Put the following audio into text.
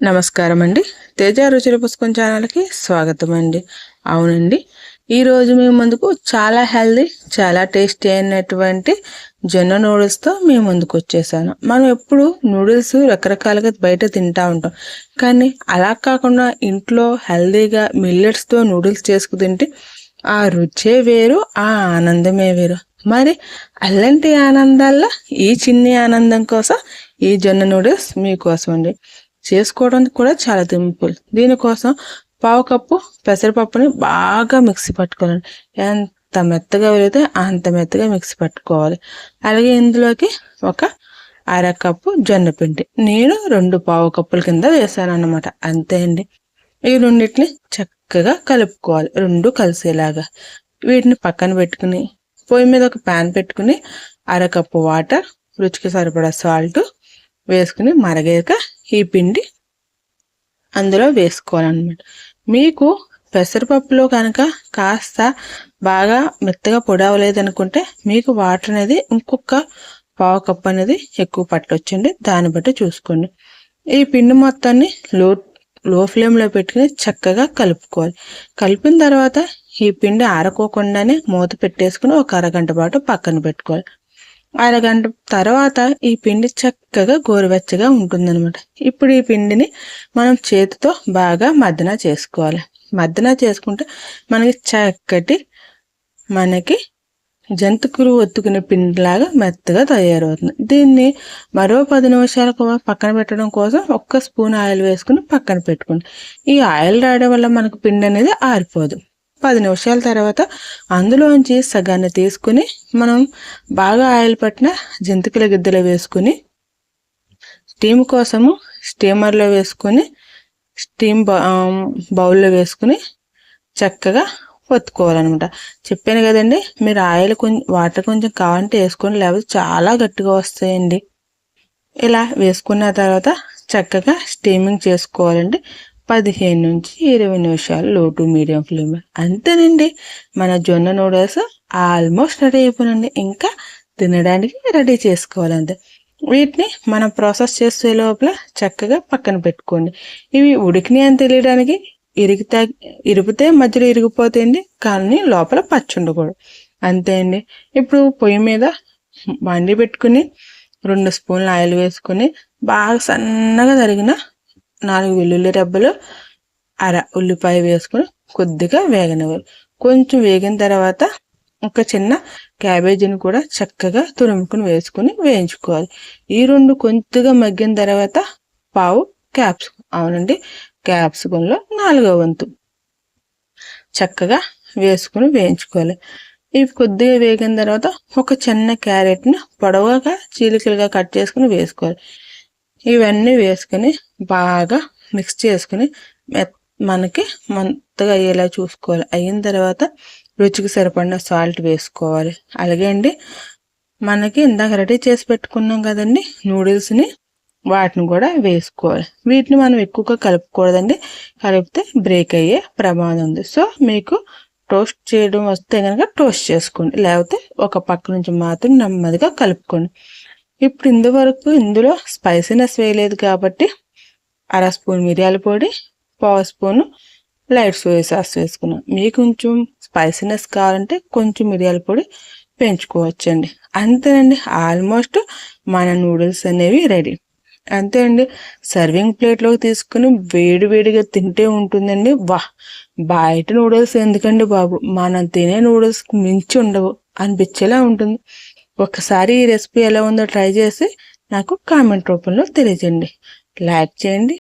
నమస్కారం అండి తేజ రుచుల పుస్తకం ఛానల్కి స్వాగతం అండి అవునండి ఈరోజు మేము ముందుకు చాలా హెల్దీ చాలా టేస్టీ అయినటువంటి జొన్న నూడిల్స్తో మేము ముందుకు వచ్చేసాను మనం ఎప్పుడు నూడిల్స్ రకరకాలుగా బయట తింటా ఉంటాం. కానీ అలా కాకుండా ఇంట్లో హెల్దీగా మిల్లెట్స్తో నూడిల్స్ చేసుకు తింటే ఆ రుచే వేరు ఆ ఆనందమే వేరు. మరి అలాంటి ఆనందాల్లో ఈ చిన్ని ఆనందం కోసం ఈ జొన్న నూడిల్స్ మీకోసం అండి చేసుకోవడానికి కూడా చాలా సింపుల్. దీనికోసం పావు కప్పు పెసరపప్పుని బాగా మిక్సీ పట్టుకోవాలండి. ఎంత మెత్తగా వెళితే అంత మెత్తగా మిక్సీ పట్టుకోవాలి. అలాగే ఇందులోకి ఒక అర కప్పు నేను రెండు పావు కప్పుల కింద వేసాను అనమాట అంతే అండి. ఈ రెండింటిని చక్కగా కలుపుకోవాలి. రెండు కలిసేలాగా. వీటిని పక్కన పెట్టుకుని పొయ్యి మీద ఒక ప్యాన్ పెట్టుకుని అరకప్పు వాటర్ రుచికి సరిపడా సాల్ట్ వేసుకుని మరగాక ఈ పిండి అందులో వేసుకోవాలన్నమాట. మీకు పెసరపప్పులో కనుక కాస్త బాగా మెత్తగా పొడవలేదు అనుకుంటే మీకు వాటర్ అనేది ఇంకొక పావు కప్పు అనేది ఎక్కువ పట్టొచ్చండి. దాన్ని బట్టి చూసుకోండి. ఈ పిండి మొత్తాన్ని లో లో ఫ్లేమ్లో పెట్టుకుని చక్కగా కలుపుకోవాలి. కలిపిన తర్వాత ఈ పిండి ఆరకోకుండానే మూత పెట్టేసుకుని ఒక అరగంట పాటు పక్కన పెట్టుకోవాలి. అరగంట తర్వాత ఈ పిండి చక్కగా గోరువెచ్చగా ఉంటుందన్నమాట. ఇప్పుడు ఈ పిండిని మనం చేతితో బాగా మద్దన చేసుకోవాలి. మద్దన చేసుకుంటే మనకి చక్కటి మనకి జంతుకులు ఒత్తుకునే పిండిలాగా మెత్తగా తయారవుతుంది. దీన్ని మరో పది నిమిషాలకు పక్కన పెట్టడం కోసం ఒక్క స్పూన్ ఆయిల్ వేసుకుని పక్కన పెట్టుకోండి. ఈ ఆయిల్ రాయడం వల్ల మనకు పిండి అనేది ఆరిపోదు. పది నిమిషాల తర్వాత అందులోంచి సగాన్ని తీసుకుని మనం బాగా ఆయిల్ పట్టిన జంతికల గిద్దలు వేసుకుని స్టీమ్ కోసము స్టీమర్లో వేసుకొని స్టీమ్ బౌల్లో వేసుకుని చక్కగా ఒత్తుకోవాలన్నమాట. చెప్పాను కదండి మీరు ఆయిల్ కొంచెం వాటర్ కొంచెం కావాలంటే వేసుకోండి లేకపోతే చాలా గట్టిగా వస్తాయండి. ఇలా వేసుకున్న తర్వాత చక్కగా స్టీమింగ్ చేసుకోవాలండి. పదిహేను నుంచి ఇరవై నిమిషాలు లో టు మీడియం ఫ్లేమ్. అంతేనండి. మన జొన్న నూడిల్స్ ఆల్మోస్ట్ రెడీ అయిపోయినండి ఇంకా తినడానికి రెడీ చేసుకోవాలంతే వీటిని మనం ప్రాసెస్ చేసే లోపల చక్కగా పక్కన పెట్టుకోండి. ఇవి ఉడికినాయి అని తెలియడానికి ఇరిగితే ఇరిగితే మధ్యలో ఇరిగిపోతాయండి కానీ లోపల పచ్చి ఉండకూడదు. అంతే అండి. ఇప్పుడు పొయ్యి మీద వండి పెట్టుకుని రెండు స్పూన్లు ఆయిల్ వేసుకుని బాగా సన్నగా తరిగిన నాలుగు వెల్లుల్లి రెబ్బలు అర ఉల్లిపాయ వేసుకొని కొద్దిగా వేగనివ్వాలి. కొంచెం వేగిన తర్వాత ఒక చిన్న క్యాబేజీని కూడా చక్కగా తురుముకుని వేసుకుని వేయించుకోవాలి. ఈ రెండు కొద్దిగా మగ్గిన తర్వాత పావు క్యాప్సికం అవునండి క్యాప్సికంలో నాలుగో వంతు చక్కగా వేసుకుని వేయించుకోవాలి. ఇవి కొద్దిగా వేగిన తర్వాత ఒక చిన్న క్యారెట్ని పొడవుగా చీలికలుగా కట్ చేసుకుని వేసుకోవాలి. ఇవన్నీ వేసుకొని బాగా మిక్స్ చేసుకుని మనకి మంతగా అయ్యేలా చూసుకోవాలి. అయిన తర్వాత రుచికి సరిపడిన సాల్ట్ వేసుకోవాలి. అలాగే అండి మనకి ఇందాక రెడీ చేసి పెట్టుకున్నాం కదండి నూడిల్స్ని వాటిని కూడా వేసుకోవాలి. వీటిని మనం ఎక్కువగా కలుపుకూడదండి. కలిపితే బ్రేక్ అయ్యే ప్రమాదం ఉంది. సో మీకు టోస్ట్ చేయడం వస్తే కనుక టోస్ట్ చేసుకోండి. లేకపోతే ఒక పక్క నుంచి మాత్రం నెమ్మదిగా కలుపుకోండి. ఇప్పుడు ఇందువరకు ఇందులో స్పైసీనెస్ వేయలేదు కాబట్టి అర స్పూన్ మిరియాల పొడి పావు స్పూన్ లైట్ సోయా సాస్ వేసుకున్నాం. మీకు కొంచెం స్పైసీనెస్ కావాలంటే కొంచెం మిరియాల పొడి పెంచుకోవచ్చండి. అంతేనండి ఆల్మోస్ట్ మన నూడిల్స్ అనేవి రెడీ అంతే అండి సర్వింగ్ ప్లేట్లోకి తీసుకుని వేడి వేడిగా తింటే ఉంటుందండి. వా బయట నూడిల్స్ ఎందుకండి బాబు? మనం తినే నూడిల్స్ మించి ఉండవు. అనిపించేలా ఉంటుంది. ఒకసారి ఈ రెసిపీ ఎలా ఉందో ట్రై చేసి నాకు కామెంట్ రూపంలో తెలియజేయండి. లైక్ చేయండి